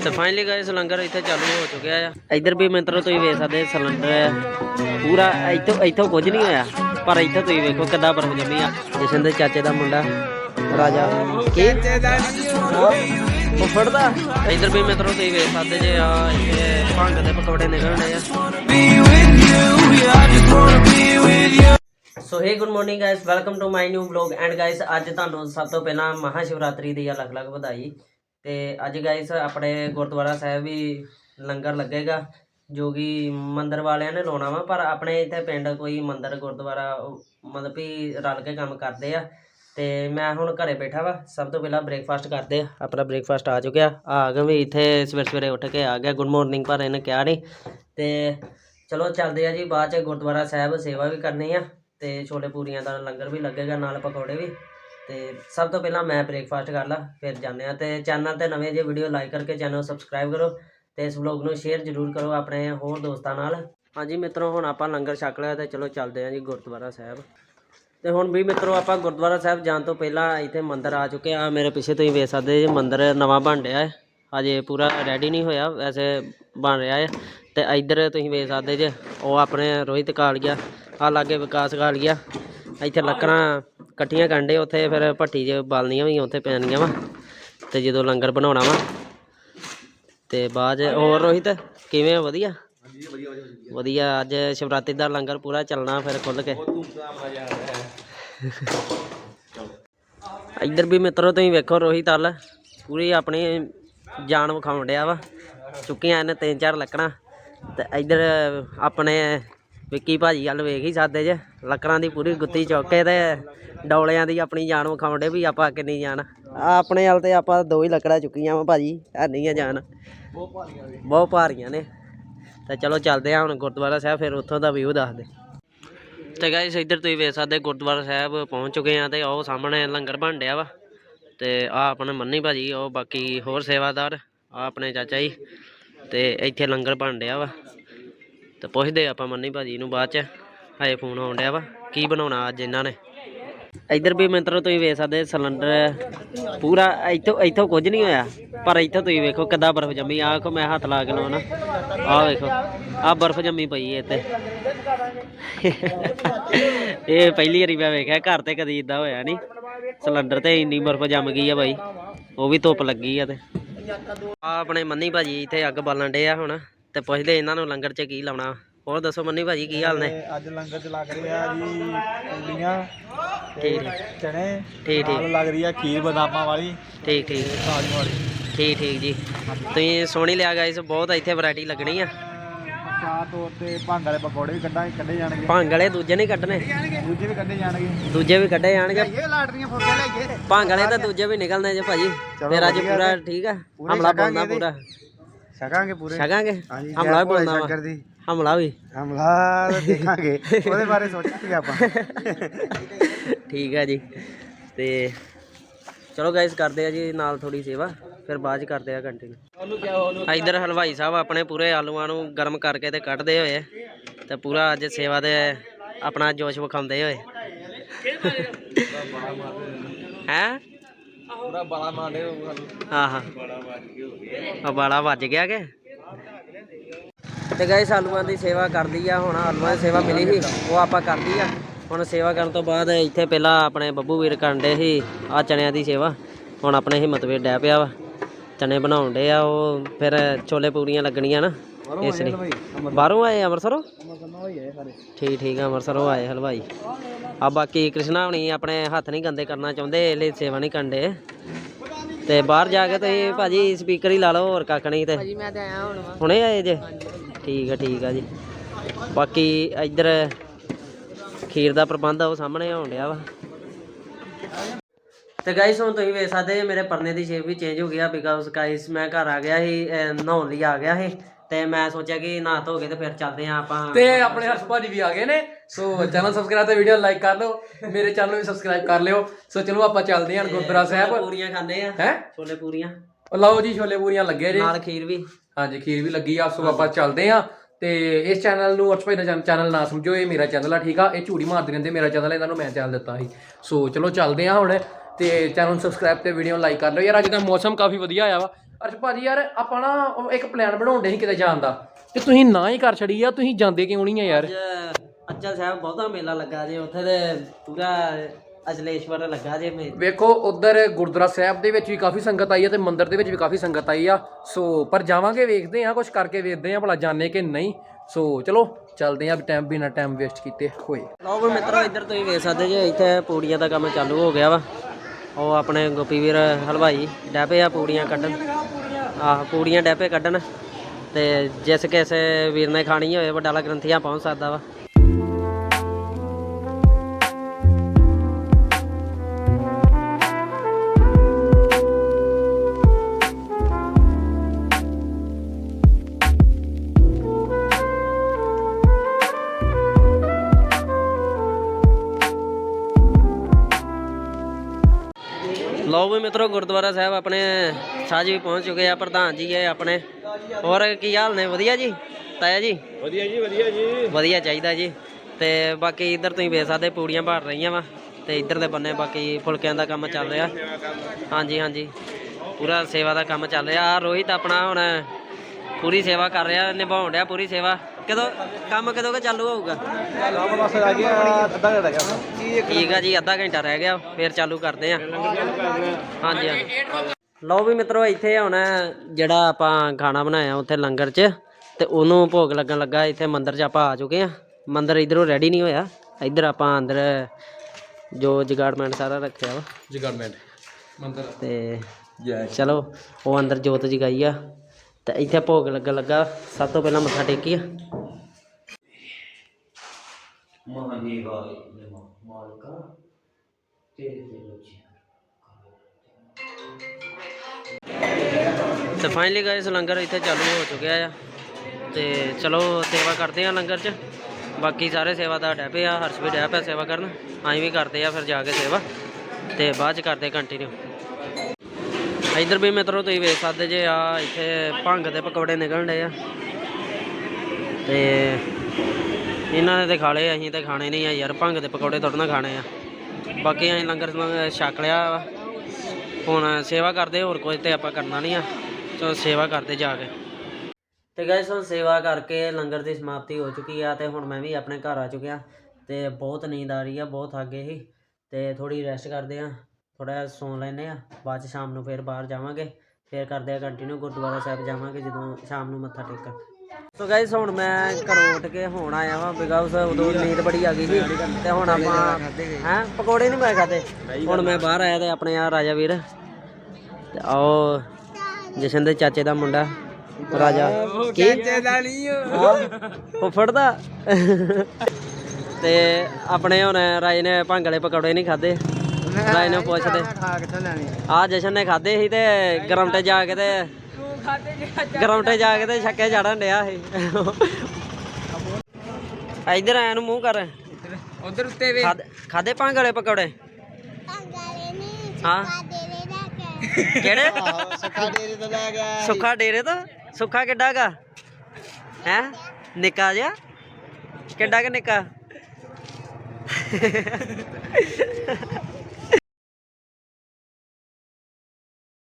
ਤੇ finally guys ਲੰਗਰ ਇੱਥੇ ਚਾਲੂ ਹੋ ਚੁੱਕਿਆ ਆ। ਇੱਧਰ ਵੀ ਮਿੱਤਰੋ ਤੁਸੀਂ ਵੇਖ ਸਕਦੇ ਸਿਲੰਡਰ ਪੂਰਾ ਇੱਥੋਂ ਇੱਥੋਂ ਕੁਝ ਨਹੀਂ ਹੋਇਆ, ਪਰ ਇੱਥੇ ਤੁਸੀਂ ਵੇਖੋ ਕਿੱਦਾਂ ਬਰਫ਼ ਜੰਮੀ ਆ। ਜਸ਼ਨ ਦੇ ਚਾਚੇ ਦਾ ਮੁੰਡਾ, ਰਾਜਾ। ਕੀ? ਉਹ ਫੜਦਾ। ਇੱਧਰ ਵੀ ਮਿੱਤਰੋ ਤੁਸੀਂ ਵੇਖ ਸਕਦੇ ਜੇ, ਆ, ਇੱਥੇ ਭੰਗ ਦੇ ਪਕੌੜੇ ਨਿਕਲਣੇ ਆ। So hey good morning guys welcome to my new vlog and guys ਅੱਜ ਤੁਹਾਨੂੰ ਸਭ ਤੋਂ ਪਹਿਲਾਂ ਮਹਾ ਸ਼ਿਵਰਾਤਰੀ ਦੀ ਅਲੱਗ-ਅਲੱਗ ਵਧਾਈ। ਤੇ ਅੱਜ ਗਾਇਸ ਆਪਣੇ ਗੁਰਦੁਆਰਾ ਸਾਹਿਬ ਵੀ ਲੰਗਰ ਲੱਗੇਗਾ, ਜੋ ਕਿ ਮੰਦਰ ਵਾਲਿਆਂ ਨੇ ਲਾਉਣਾ ਵਾ, ਪਰ ਆਪਣੇ ਇੱਥੇ ਪਿੰਡ ਕੋਈ ਮੰਦਰ, ਗੁਰਦੁਆਰਾ, ਮਤਲਬ ਵੀ ਰਲ ਕੇ ਕੰਮ ਕਰਦੇ ਆ। ਤੇ ਮੈਂ ਹੁਣ ਘਰੇ ਬੈਠਾ ਵਾ, ਸਭ ਤੋਂ ਪਹਿਲਾਂ ਬ੍ਰੇਕਫਾਸਟ ਕਰਦੇ ਆ, ਆਪਣਾ ਬ੍ਰੇਕਫਾਸਟ ਆ ਚੁੱਕਿਆ। ਆ ਗਿਆ ਵੀ ਇੱਥੇ ਸਵੇਰੇ ਸਵੇਰੇ ਉੱਠ ਕੇ ਆ ਗਿਆ ਗੁੱਡ ਮਾਰਨਿੰਗ ਪਰ ਇਹਨੇ ਕਿਹਾ ਨਹੀਂ ਤੇ ਚਲੋ ਚੱਲਦੇ ਆ ਜੀ, ਬਾਅਦ ਚ ਗੁਰਦੁਆਰਾ ਸਾਹਿਬ ਸੇਵਾ ਵੀ ਕਰਨੀ ਆ, ਤੇ ਛੋਲੇ ਪੂਰੀਆਂ ਦਾ ਲੰਗਰ ਵੀ ਲੱਗੇਗਾ, ਨਾਲ ਪਕੌੜੇ ਵੀ। ਤੇ ਸਭ ਤੋਂ ਪਹਿਲਾਂ ਮੈਂ ਬ੍ਰੇਕਫਾਸਟ ਕਰ ਲਾ, ਫਿਰ ਜਾਂਦੇ ਆ ਤੇ ਚੈਨਲ ਤੇ ਨਵੇਂ ਜੇ ਵੀਡੀਓ ਲਾਈਕ ਕਰਕੇ ਚੈਨਲ ਸਬਸਕ੍ਰਾਈਬ ਕਰੋ ਤੇ ਇਸ ਵਲੌਗ ਨੂੰ ਸ਼ੇਅਰ ਜ਼ਰੂਰ ਕਰੋ ਆਪਣੇ ਹੋਰ ਦੋਸਤਾਂ ਨਾਲ। ਹਾਂਜੀ ਮਿੱਤਰੋ, ਹੁਣ ਆਪਾਂ ਲੰਗਰ ਛਕ ਲਿਆ ਤੇ ਚਲੋ ਚੱਲਦੇ ਆ ਜੀ ਗੁਰਦੁਆਰਾ ਸਾਹਿਬ। ਤੇ ਹੁਣ ਵੀ ਮਿੱਤਰੋ, ਆਪਾਂ ਗੁਰਦੁਆਰਾ ਸਾਹਿਬ ਜਾਣ ਤੋਂ ਪਹਿਲਾਂ ਇੱਥੇ ਮੰਦਿਰ ਆ ਚੁੱਕੇ ਆ। ਮੇਰੇ ਪਿੱਛੇ ਤੁਸੀਂ ਵੇਖ ਸਕਦੇ ਜੀ ਮੰਦਿਰ ਨਵਾਂ ਬਣ ਰਿਹਾ ਹੈ। ਹਜੇ ਪੂਰਾ ਰੈਡੀ ਨਹੀਂ ਹੋਇਆ, ਵੈਸੇ ਬਣ ਰਿਹਾ ਹੈ। ਤੇ ਇੱਧਰ ਤੁਸੀਂ ਵੇਖ ਸਕਦੇ ਜੇ, ਉਹ ਆਪਣੇ ਰੋਹਿਤ ਕਾਲੀਆ ਆ ਲਾਗੇ ਵਿਕਾਸ ਕਾਲੀਆ ਇੱਥੇ ਲੱਕੜਾਂ ਇਕੱਠੀਆਂ ਕਰਨ ਕੰਡੇ ਉੱਥੇ ਫਿਰ ਭੱਟੀ 'ਚ ਬਾਲਣੀਆਂ ਵੀ, ਉੱਥੇ ਪੈਣੀਆਂ ਵਾ, ਤੇ ਜਦੋਂ ਲੰਗਰ ਬਣਾਉਣਾ ਵਾ, ਤੇ ਬਾਅਦ 'ਚ ਹੋਰ ਰੋਹਿਤ, ਕਿਵੇਂ ਆ? ਵਧੀਆ? ਵਧੀਆ, ਅੱਜ ਸ਼ਿਵਰਾਤਰੀ ਦਾ ਲੰਗਰ ਪੂਰਾ ਚੱਲਣਾ ਫਿਰ ਖੁੱਲ ਕੇ। ਇੱਧਰ ਵੀ ਮਿੱਤਰੋ, ਤੁਸੀਂ ਵੇਖੋ ਰੋਹਿਤ ਹਲ ਪੂਰੀ ਆਪਣੀ ਜਾਨ ਵਿਖਾਉਣ ਡਿਆ ਵਾ। ਚੁੱਕੀਆਂ ਇਹਨੇ ਤਿੰਨ ਚਾਰ ਲੱਕੜਾਂ, ਤੇ ਇੱਧਰ ਆਪਣੇ ਵਿੱਕੀ ਭਾਜੀ ਵੱਲ ਵੇਖ ਹੀ ਸਾਦੇ ਜੇ, ਲੱਕੜਾਂ ਦੀ ਪੂਰੀ ਗੁੱਤੀ ਚੁੱਕ ਕੇ ਤੇ ਡੌਲਿਆਂ ਦੀ ਆਪਣੀ ਜਾਨ ਵਿਖਾਉਣ ਡੇ ਵੀ ਆਪਾਂ ਕਿੰਨੀ ਜਾਨ। ਆ ਆਪਣੇ ਵੱਲ ਤੇ ਆਪਾਂ ਦੋ ਹੀ ਲੱਕੜਾਂ ਚੁੱਕੀਆਂ ਵਾ ਭਾਜੀ, ਹੈ ਨਹੀਂ ਆ ਜਾਨ। ਬਹੁਤ ਭਾਰੀਆਂ ਨੇ। ਤੇ ਚਲੋ ਚੱਲਦੇ ਆ ਹੁਣ ਗੁਰਦੁਆਰਾ ਸਾਹਿਬ, ਫਿਰ ਉੱਥੋਂ ਦਾ ਵਿਊ ਦੱਸਦੇ। ਤੇ ਗਾਇਸ ਇੱਧਰ ਤੁਸੀਂ ਵੇਖ ਸਕਦੇ ਗੁਰਦੁਆਰਾ ਸਾਹਿਬ ਪਹੁੰਚ ਚੁੱਕੇ ਆ ਤੇ ਉਹ ਸਾਹਮਣੇ ਲੰਗਰ ਬਣ ਡਿਆ ਵਾ। ਤੇ ਆ ਆਪਣੇ ਮੰਨੀ ਭਾਜੀ, ਉਹ ਬਾਕੀ ਹੋਰ ਸੇਵਾਦਾਰ ਆ ਆਪਣੇ ਚਾਚਾ ਜੀ। ਤੇ ਇੱਥੇ ਲੰਗਰ ਬਣ ਡਿਆ ਵਾ। ਤੇ ਪੁੱਛਦੇ ਆਪਾਂ ਮੰਨੀ ਭਾਜੀ ਨੂੰ ਬਾਅਦ ਚ, ਹਾਏ ਫੋਨ ਆਉਣ ਡਿਆ ਵਾ, ਕੀ ਬਣਾਉਣਾ ਅੱਜ ਇਹਨਾਂ ਨੇ? ਇੱਧਰ ਵੀ ਮਿੱਤਰੋ ਤੁਸੀਂ ਵੇਖ ਸਕਦੇ ਸਿਲੰਡਰ ਪੂਰਾ ਇੱਥੋਂ ਇੱਥੋਂ ਕੁਝ ਨਹੀਂ ਹੋਇਆ, ਪਰ ਇੱਥੋਂ ਤੁਸੀਂ ਵੇਖੋ ਕਿੱਦਾਂ ਬਰਫ਼ ਜੰਮੀ, ਆਹ ਕੋ ਮੈਂ ਹੱਥ ਲਾ ਕੇ ਲਾਉਣਾ, ਆਹ ਵੇਖੋ, ਆਹ ਬਰਫ਼ ਜੰਮੀ ਪਈ ਹੈ ਇੱਥੇ। ਇਹ ਪਹਿਲੀ ਵਾਰੀ ਮੈਂ ਵੇਖਿਆ, ਘਰ ਤੇ ਕਦੀ ਇਦਾਂ ਹੋਇਆ ਨਹੀਂ ਸਿਲੰਡਰ ਤੇ ਇੰਨੀ ਬਰਫ਼ ਜੰਮ ਗਈ ਆ ਬਾਈ, ਉਹ ਵੀ ਧੁੱਪ ਲੱਗੀ ਆ ਤੇ। ਆ ਆਪਣੇ ਮੰਨੀ ਭਾਜੀ ਇੱਥੇ ਅੱਗ ਬਾਲਣ ਡੇ ਆ ਹੁਣ। ਤੇ ਪੁੱਛਦੇ ਇਹਨਾਂ ਨੂੰ ਲੰਗਰ 'ਚ ਕੀ ਲਾਉਣਾ। ਹੋਰ ਦੱਸੋ ਮੰਨੀ ਭਾਜੀ ਕੀ ਹਾਲ ਨੇ? ਅੱਜ ਲੰਗਰ ਚ ਲੱਗ ਰਿਹਾ ਜੀ ਪੂੜੀਆਂ ਠੀਕ ਚਣੇ ਠੀਕ ਠੀਕ। ਲੱਗ ਰਹੀ ਆ ਖੀਰ ਬਦਾਮਾਂ ਵਾਲੀ ਠੀਕ ਠੀਕ। ਕਾਜੂ ਵਾਲੀ। ਠੀਕ ਠੀਕ ਜੀ। ਤੁਸੀਂ ਸੋਹਣੀ ਲਿਆ ਗਾਇਸ ਬਹੁਤ ਇੱਥੇ ਵੈਰਾਈਟੀ ਲੱਗਣੀ ਆ। ਚਾਹ ਤੋਂ ਤੇ ਭੰਗ ਵਾਲੇ ਪਕੌੜੇ ਵੀ ਕੱਢਾਂ ਕੱਢੇ ਜਾਣਗੇ। ਭੰਗ ਵਾਲੇ ਦੂਜੇ ਨਹੀਂ ਕੱਢਣੇ? ਦੂਜੇ ਵੀ ਕੱਢੇ ਜਾਣਗੇ। ਦੂਜੇ ਵੀ ਕੱਢੇ ਜਾਣਗੇ। ਇਹ ਲਾਟਰੀਆਂ ਫੋਕੇ ਲਈਏ। ਭੰਗ ਵਾਲੇ ਤਾਂ ਦੂਜੇ ਵੀ ਨਿਕਲਣੇ ਜੇ ਭਾਜੀ। ਫਿਰ ਅੱਜ ਪੂਰਾ ਠੀਕ ਆ। ਹਮਲਾ ਬੋਲਣਾ ਪੂਰਾ। ਛਕਾਂਗੇ ਪੂਰੇ। ਛਕਾਂਗੇ? ਹਾਂਜੀ ਹਮਲਾ ਵੀ ਬੋਲਣਾ ਵਾ। ਸ਼ੱਕਰ ਦੀ। ਹਮਲਾ ਵੀ। ਹਮਲਾ ਤਾਂ ਦੇਖਾਂਗੇ। ਉਹਦੇ ਬਾਰੇ ਸੋਚਾਂਗੇ ਆਪਾਂ। ਠੀਕ ਆ ਜੀ। ਤੇ ਚਲੋ ਗਾਇਸ ਕਰਦੇ ਆ ਜੀ ਨਾਲ ਥੋੜੀ ਸੇਵਾ ਫਿਰ ਬਾਅਦ ਚ ਕਰਦੇ ਆ ਕੰਟੀਨਿਊ ਇਧਰ ਹਲਵਾਈ ਸਾਹਿਬ ਆਪਣੇ ਪੂਰੇ ਆਲੂਆਂ ਨੂੰ ਗਰਮ ਕਰਕੇ ਤੇ ਕੱਢਦੇ ਹੋਏ ਤੇ ਪੂਰਾ ਅੱਜ ਸੇਵਾ ਦੇ ਆਪਣਾ ਜੋਸ਼ ਵਿਖਾਉਂਦੇ ਹੋਏ। ਹੈ? ਪੂਰਾ ਬਾਲਾ ਮਾਰਦੇ ਹਾਂ ਹਾਂ। ਆ ਬਾਲਾ ਵੱਜ ਗਿਆ ਕਿ? ਤੇ ਗਾਇਸ, ਆਲੂਆਂ ਦੀ ਸੇਵਾ ਕਰਦੀ ਆ, ਹੁਣ ਆਲੂਆਂ ਦੀ ਸੇਵਾ ਮਿਲੀ ਸੀ, ਉਹ ਆਪਾਂ ਕਰਦੀ ਆ। ਹੁਣ ਸੇਵਾ ਕਰਨ ਤੋਂ ਬਾਅਦ ਇੱਥੇ ਪਹਿਲਾਂ ਆਪਣੇ ਬੱਬੂ ਵੀਰ ਕਰਨ ਦੇ ਸੀ ਆ ਚਣਿਆਂ ਦੀ ਸੇਵਾ। ਹੁਣ ਆਪਣੇ ਹਿੰਮਤ ਵੀਰ ਡੈ ਪਿਆ ਵਾ। ਚਣੇ ਬਣਾਉਣ ਡੇ ਆ, ਉਹ ਫਿਰ ਛੋਲੇ ਪੂਰੀਆਂ ਲੱਗਣੀਆਂ ਨਾ। ਇਸ ਲਈ ਬਾਹਰੋਂ ਆਏ ਅੰਮ੍ਰਿਤਸਰੋਂ ਠੀਕ ਠੀਕ ਆ ਅੰਮ੍ਰਿਤਸਰੋਂ ਆਏ ਹਲਵਾਈ ਆ ਬਾਕੀ ਕ੍ਰਿਸ਼ਨਾ ਹੁਣੀ ਆਪਣੇ ਹੱਥ ਨਹੀਂ ਗੰਦੇ ਕਰਨਾ ਚਾਹੁੰਦੇ ਇਹ ਲਈ ਸੇਵਾ ਨਹੀਂ ਕਰਦੇ ਤੇ ਬਾਹਰ ਜਾ ਕੇ ਤੁਸੀਂ ਭਾਜੀ ਸਪੀਕਰ ਹੀ ਲਾ ਲਓ ਹੋਰ ਕੱਖ ਨਹੀਂ ਤੇ ਭਾਜੀ ਮੈਂ ਤੇ ਆਇਆ ਹੁਣ ਹੁਣੇ ਆਏ ਜੇ ਠੀਕ ਆ ਠੀਕ ਆ ਜੀ ਬਾਕੀ ਇੱਧਰ ਖੀਰ ਦਾ ਪ੍ਰਬੰਧ ਆ ਉਹ ਸਾਹਮਣੇ ਆਉਣ ਡਿਆ ਵਾ ਤੇ ਗਾਇਸ ਹੁਣ ਤੁਸੀਂ ਵੇਖ ਸਕਦੇ ਜੇ ਮੇਰੇ ਪਰਨੇ ਦੀ ਸ਼ੇਪ ਵੀ ਚੇਂਜ ਹੋ ਗਿਆ ਬਿਕਾਜ਼ ਗਾਇਸ ਮੈਂ ਘਰ ਆ ਗਿਆ ਸੀ ਨਹਾਉਣ ਲਈ ਆ ਗਿਆ ਸੀ ਤੇ ਮੈਂ ਸੋਚਿਆ ਕਿ ਨਹਾ ਧੋ ਕੇ ਤੇ ਫਿਰ ਚੱਲਦੇ ਆ ਆਪਾਂ। ਤੇ ਆਪਣੇ ਹਰਸ਼ ਭਾਜੀ ਵੀ ਆ ਗਏ ਨੇ ਸੋ ਚੈਨਲ ਸਬਸਕ੍ਰਾਈਬ ਤੇ ਵੀਡੀਓ ਲਾਈਕ ਕਰ ਲਓ ਮੇਰੇ ਚੈਨਲ ਨੂੰ ਵੀ ਸਬਸਕ੍ਰਾਈਬ ਕਰ ਲਿਓ। ਸੋ ਚਲੋ ਆਪਾਂ ਚੱਲਦੇ ਹਾਂ ਗੁਰਦੁਆਰਾ ਸਾਹਿਬ। ਪੂਰੀਆਂ ਖਾਂਦੇ ਆ। ਹੈ? ਛੋਲੇ ਪੂਰੀਆਂ। ਲਓ ਜੀ ਛੋਲੇ ਪੂਰੀਆਂ ਲੱਗੇ ਜੀ। ਨਾਲ ਖੀਰ ਵੀ। ਹਾਂਜੀ ਖੀਰ ਵੀ ਲੱਗੀ ਆ ਸੋ ਆਪਾਂ ਚੱਲਦੇ ਆ। ਤੇ ਇਸ ਚੈਨਲ ਨੂੰ ਅਰਸ਼ ਭਾਈ ਦਾ ਚੈਨਲ ਨਾ ਸਮਝੋ ਇਹ ਮੇਰਾ ਚੈਨਲ ਆ ਠੀਕ ਆ? ਇਹ ਝੂੜੀ ਮਾਰਦੇ ਰਹਿੰਦੇ ਮੇਰਾ ਚੈਨਲ ਇਹਨਾਂ ਨੂੰ ਮੈਂ ਚੈਨਲ ਦਿੱਤਾ ਸੀ। ਸੋ ਚਲੋ ਚੱਲਦੇ ਆ ਹੁਣ ਤੇ ਚੈਨਲ ਨੂੰ ਸਬਸਕ੍ਰਾਈਬ ਤੇ ਵੀਡੀਓ ਲਾਈਕ ਕਰ ਲਓ। ਯਾਰ ਅੱਜ ਦਾ ਮੌਸਮ ਕਾਫੀ ਵਧੀਆ ਆਇਆ ਵਾ। ਅਰਸ਼ ਭਾਜੀ ਯਾਰ ਆਪਾਂ ਨਾ ਉਹ ਇੱਕ ਪਲਾਨ ਬਣਾਉਂਦੇ ਸੀ ਕਿਤੇ ਜਾਣ ਦਾ। ਤੇ ਤੁਸੀਂ ਨਾ ਹੀ ਕਰ ਛੜੀ ਆ ਤੁਸੀਂ ਜਾਂਦੇ ਕਿਉਂ ਨਹੀਂ ਆ ਯਾਰ? ਅੱਜ ਅੱਜਲ ਸਾਹਿਬ ਬਹੁਤਾ ਮੇਲਾ ਲੱਗਾ ਜੇ ਉੱਥੇ ਤੇ ਪੂਰਾ ਅਜਲੇਸ਼ਵਰ ਲੱਗਾ ਜੇ ਮੇ- ਵੇਖੋ ਉਧਰ ਗੁਰਦੁਆਰਾ ਸਾਹਿਬ ਦੇ ਵਿੱਚ ਵੀ ਕਾਫੀ ਸੰਗਤ ਆਈ ਆ ਤੇ ਮੰਦਿਰ ਦੇ ਵਿੱਚ ਵੀ ਕਾਫੀ ਸੰਗਤ ਆਈ ਆ। ਸੋ ਪਰ ਜਾਵਾਂਗੇ ਵੇਖਦੇ ਆ ਕੁਝ ਕਰਕੇ ਵੇਖਦੇ ਆ ਭਲਾ ਜਾਣੇ ਕਿ ਨਹੀਂ। ਸੋ ਚਲੋ ਚੱਲਦੇ ਆ ਟਾਈਮ ਬਿਨਾ ਟਾਈਮ ਵੇਸਟ ਕੀਤੇ ਹੋਏ। ਲਓ ਵੀ ਮਿੱਤਰੋ ਇੱਧਰ ਤੁਸੀਂ ਵੇਖ ਸਕਦੇ ਜੇ ਇੱਥੇ ਪੂੜੀਆਂ ਦਾ ਕੰਮ ਚਾਲੂ ਹੋ ਗਿਆ ਵਾ। ਉਹ ਆਪਣੇ ਗੋਪੀ ਵੀਰ ਹਲਵਾਈ ਡੈਪੇ ਆ ਪੂੜੀਆਂ ਕੱਢਣ। ਆਹ ਪੂੜੀਆਂ ਡੈਪੇ ਕੱਢਣ ਤੇ ਜਿਸ ਕਿਸੇ ਵੀਰ ਨੇ ਖਾਣੀ ਹੋਵੇ ਵੱਡਾਲਾ ਗ੍ਰੰਥੀਆਂ ਪਹੁੰਚ ਸਕਦਾ ਵਾ। ਮਿੱਤਰੋ ਗੁਰਦੁਆਰਾ ਸਾਹਿਬ ਆਪਣੇ ਸਾਜ ਵੀ ਪਹੁੰਚ ਚੁੱਕੇ ਆ ਪ੍ਰਧਾਨ ਜੀ ਹੈ ਆਪਣੇ। ਹੋਰ ਕੀ ਹਾਲ ਨੇ? ਵਧੀਆ ਜੀ? ਤਾਇਆ ਜੀ? ਵਧੀਆ ਜੀ ਵਧੀਆ ਜੀ। ਵਧੀਆ ਚਾਹੀਦਾ ਜੀ। ਤੇ ਬਾਕੀ ਇੱਧਰ ਤੁਸੀਂ ਵੇਖ ਸਕਦੇ ਪੂੜੀਆਂ ਭਰ ਰਹੀਆਂ ਵਾ। ਤੇ ਇੱਧਰ ਦੇ ਬੰਨੇ ਬਾਕੀ ਫੁਲਕਿਆਂ ਦਾ ਕੰਮ ਚੱਲ ਰਿਹਾ। ਹਾਂਜੀ ਹਾਂਜੀ। ਪੂਰਾ ਸੇਵਾ ਦਾ ਕੰਮ ਚੱਲ ਰਿਹਾ। ਆ ਰੋਹਿਤ ਆਪਣਾ ਹੁਣ ਪੂਰੀ ਸੇਵਾ ਕਰ ਰਿਹਾ ਨਿਭਾਉਣ ਰਿਹਾ ਪੂਰੀ ਸੇਵਾ। ਕਦੋਂ ਕੰਮ ਕਦੋਂ ਕਿ ਚਾਲੂ ਹੋਊਗਾ? ਲਾਭ ਬਸ ਆ ਗਿਆ ਅੱਧਾ ਘੰਟਾ ਗਿਆ। ਕੀ ਠੀਕ ਆ ਜੀ ਅੱਧਾ ਘੰਟਾ ਰਹਿ ਗਿਆ ਫੇਰ ਚਾਲੂ ਕਰਦੇ ਆ। ਹਾਂਜੀ ਹਾਂਜੀ। ਲਓ ਵੀ ਮਿੱਤਰੋ ਇੱਥੇ ਹੁਣ ਜਿਹੜਾ ਆਪਾਂ ਖਾਣਾ ਬਣਾਇਆ ਉੱਥੇ ਲੰਗਰ 'ਚ ਤੇ ਉਹਨੂੰ ਭੋਗ ਲੱਗਣ ਲੱਗਾ ਇੱਥੇ ਮੰਦਿਰ 'ਚ ਆਪਾਂ ਆ ਚੁੱਕੇ ਆ। ਮੰਦਿਰ ਇਧਰੋਂ ਰੈਡੀ ਨਹੀਂ ਹੋਇਆ ਇੱਧਰ ਆਪਾਂ ਅੰਦਰ ਜੋ ਜਗਾੜਮੈਂਟ ਸਾਰਾ ਰੱਖਿਆ ਵਾ। ਜਗਰਮੈਂਟ ਮੰਦਰ। ਤੇ ਚਲੋ ਉਹ ਅੰਦਰ ਜੋਤ ਜਗਾਈ ਆ। ਤੇ ਇੱਥੇ ਭੋਗ ਲੱਗਣ ਲੱਗਾ, ਸਭ ਤੋਂ ਪਹਿਲਾਂ ਮੱਥਾ ਟੇਕੀਏ। ਮਹਾਦੇਵਾ ਮਾਲਕਾ ਤੇਰੇ ਤੇ ਤੇ ਫਾਈਨਲੀ ਗਾਇਸ ਲੰਗਰ ਇੱਥੇ ਚਾਲੂ ਹੋ ਚੁੱਕਿਆ ਆ। ਤੇ ਚਲੋ, ਸੇਵਾ ਕਰਦੇ ਆ ਲੰਗਰ 'ਚ। ਬਾਕੀ ਸਾਰੇ ਸੇਵਾਦਾਰ ਡੈ ਪਿਆ ਹਰਸ਼ ਵੀ ਡੈ ਪਿਆ ਸੇਵਾ ਕਰਨ। ਅਸੀਂ ਵੀ ਕਰਦੇ ਆ ਫਿਰ ਜਾ ਕੇ ਸੇਵਾ। ਤੇ ਬਾਅਦ 'ਚ ਕਰਦੇ ਕੰਟੀਨਿਊ ਇਧਰ ਵੀ ਮਿੱਤਰੋ ਤੁਸੀਂ ਵੇਖ ਸਕਦੇ ਜੇ ਆ ਇੱਥੇ ਭੰਗ ਦੇ ਪਕੌੜੇ ਨਿਕਲਣ ਡੇ ਆ। ਤੇ ਇਹਨਾਂ ਨੇ ਤੇ ਖਾ ਲਏ, ਅਸੀਂ ਤੇ ਖਾਣੇ ਨਹੀਂ ਆ ਯਾਰ, ਭੰਗ ਦੇ ਪਕੌੜੇ ਥੋੜ੍ਹਾ ਨਾ ਖਾਣੇ ਆ। ਬਾਕੀ ਅਸੀਂ ਲੰਗਰ ਛਕ ਲਿਆ ਵਾ। ਹੁਣ ਸੇਵਾ ਕਰਦੇ, ਹੋਰ ਕੁਝ ਤੇ ਆਪਾਂ ਕਰਨਾ ਨਹੀਂ ਆ। ਸੋ ਸੇਵਾ ਕਰਦੇ ਜਾ ਕੇ। ਤੇ ਗਾਇਸ ਹੁਣ ਸੇਵਾ ਕਰਕੇ ਲੰਗਰ ਦੀ ਸਮਾਪਤੀ ਹੋ ਚੁੱਕੀ ਆ ਤੇ ਹੁਣ ਮੈਂ ਵੀ ਆਪਣੇ ਘਰ ਆ ਚੁੱਕਿਆ। ਤੇ ਬਹੁਤ ਨੀਂਦ ਆ ਰਹੀ ਆ, ਬਹੁਤ ਥੱਕ ਗਏ ਸੀ। ਤੇ ਥੋੜੀ ਰੈਸਟ ਕਰਦੇ ਆ। ਥੋੜਾ ਸੌਂ ਲੈਨੇ ਆ ਬਾਅਦ ਚ ਸ਼ਾਮ ਨੂੰ ਫੇਰ ਬਾਹਰ ਜਾਵਾਂਗੇ, ਫੇਰ ਕਰਦੇ ਆ ਕੰਟੀਨਿਊ ਗੁਰਦੁਆਰਾ ਸਾਹਿਬ ਜਾਵਾਂਗੇ ਜਦੋਂ ਸ਼ਾਮ ਨੂੰ ਮੱਥਾ ਟੇਕਣ। ਸੋ ਗਾਇਸ ਹੁਣ ਮੈਂ ਘਰੋਂ ਉੱਠ ਕੇ ਹੁਣ ਆਇਆ ਵਾਂ ਬਿਕਾਜ਼ ਉਦੋਂ ਨੀਂਦ ਬੜੀ ਆ ਗਈ ਸੀ, ਤੇ ਹੁਣ ਆਪਾਂ, ਹੈਂ, ਪਕੌੜੇ ਨਹੀਂ ਮੈਂ ਖਾਦੇ ਹੁਣ ਮੈਂ ਬਾਹਰ ਆਇਆ ਤੇ ਆਪਣੇ ਆ ਰਾਜਾ ਵੀਰ, ਤੇ ਆਓ ਜਸ਼ਨ ਦੇ ਚਾਚੇ ਦਾ ਮੁੰਡਾ, ਰਾਜਾ। ਕੀ? ਚਾਚੇ ਨਹੀਂ ਫੁੱਫੜ ਦਾ ਤੇ ਆਪਣੇ ਹੁਣ ਰਾਜੇ ਨੇ ਭੰਗਲੇ ਪਕੌੜੇ ਨਹੀਂ ਖਾਦੇ ਨੇ ਪੁੱਛਦੇ ਖਾ ਕਿੱਥੋਂ ਲੈਣੀ। ਆ ਜਸ਼ਨ ਨੇ ਖਾਦੇ ਸੀ ਤੇ ਗਰਮ ਤੇ ਜਾ ਕੇ ਤੇ ਗਰਮ ਤੇ ਜਾ ਕੇ ਤੇ ਛੱਕੇ ਚੜਨ ਡਿਆ ਸੀ। ਇਧਰ ਆਇਆ ਨੂੰ ਮੂੰਹ ਕਰ। ਉਧਰ ਉੱਤੇ ਵੇ ਖਾਦੇ ਵਾਲੇ ਪਕੌੜੇ? ਹਾਂ। ਕਿਹੜੇ? ਸੱਖਾ ਡੇਰੇ ਤੋਂ ਲੈ ਗਿਆ ਸੁੱਖਾ ਡੇਰੇ ਤੋਂ? ਸੁੱਖਾ ਕਿੱਡਾ ਗਾ? ਹੈ? ਨਿੱਕਾ ਜਿਹਾ? ਕਿੱਡਾ ਕਿ ਨਿੱਕਾ?